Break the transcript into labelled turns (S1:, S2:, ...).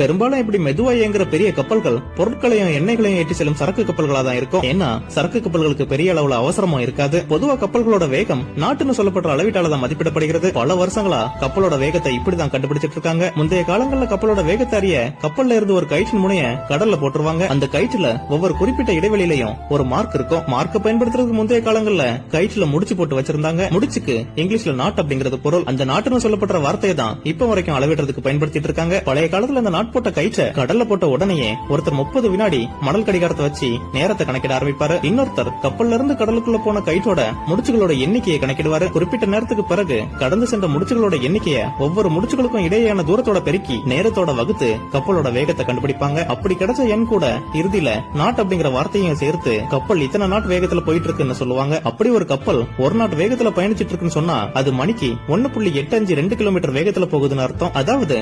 S1: பெரும்பாலும் இப்படி மெதுவா இயங்குற பெரிய கப்பல்கள் பொருட்களையும் எண்ணெய்களையும் ஏற்றி செல்லும் சரக்கு கப்பல்களா தான் இருக்கும். ஏன்னா சரக்கு கப்பல்களுக்கு பெரிய அளவுல அவசரமும் இருக்காது. பொதுவா கப்பல்களோட வேகம் நாட்டுன்னு சொல்லப்படுற அளவீட்டால தான் மதிப்பிடப்படுகிறது. பல வருஷங்களா கப்பலோட வேகத்தை இப்படிதான் கண்டுபிடிச்சிட்டு இருக்காங்க. முந்தைய காலங்கள்ல கப்பலோட வேகத்தை அறிய கப்பல்ல இருந்து ஒரு கயிற்றின் முனைய கடல்ல போட்டுருவாங்க. அந்த கயிற்றுல ஒவ்வொரு குறிப்பிட்ட இடைவெளியிலையும் ஒரு மார்க் இருக்கும். மார்க்க பயன்படுத்துறதுக்கு முந்தைய காலங்கள்ல கயிற்றுல முடிச்சு போட்டு வச்சிருந்தாங்க. முடிச்சுக்கு இங்கிலீஷ்ல நாட் அப்படிங்கறது பொருள். அந்த நாட்டுன்னு சொல்லப்படுற வார்த்தையை தான் இப்ப வரைக்கும் அளவிடுறதுக்கு பயன்படுத்திட்டு இருக்காங்க. பழைய காலத்துல அந்த நாட் போட்ட கயிற்ற கடல்ல போட்ட உடனேயே ஒருத்தர் முப்பது வினாடி மடல் கடிகாரத்தை வச்சு நேரத்தை கணக்கிட ஆரம்பிப்பாரு. இன்னொருத்தர் கப்பல்ல இருந்து கடலுக்குள்ள போன கயிற்றோட முடிச்சுகளோட எண்ணிக்கையை கணக்கிடுவாரு. குறிப்பிட்ட நேரத்துக்கு பிறகு கடந்து சென்ற முடிச்சுகளோட எண்ணிக்கைய ஒவ்வொரு முடிச்சுகளுக்கும் இடையேயான தூரத்தோட பெருக்கி நேரத்தோட வகுத்து கப்பலோட வேகத்தை கண்டுபிடிப்பாங்க. அப்படி கிடைச்ச எண் கூட இறுதியில நாட் அப்படிங்கிற வார்த்தையும் சேர்த்து கப்பல் இத்தனை நாட் வேகத்துல போயிட்டு இருக்குன்னு சொல்லுவாங்க. அப்படி ஒரு கப்பல் ஒரு நாட் வேகத்துல பயணிச்சிட்டு இருக்குன்னு சொன்னா அது மணிக்கு ஒன்னு புள்ளி எட்டு அஞ்சு ரெண்டு கிலோமீட்டர் வேகத்துல போகுதுன்னு அர்த்தம். அதாவது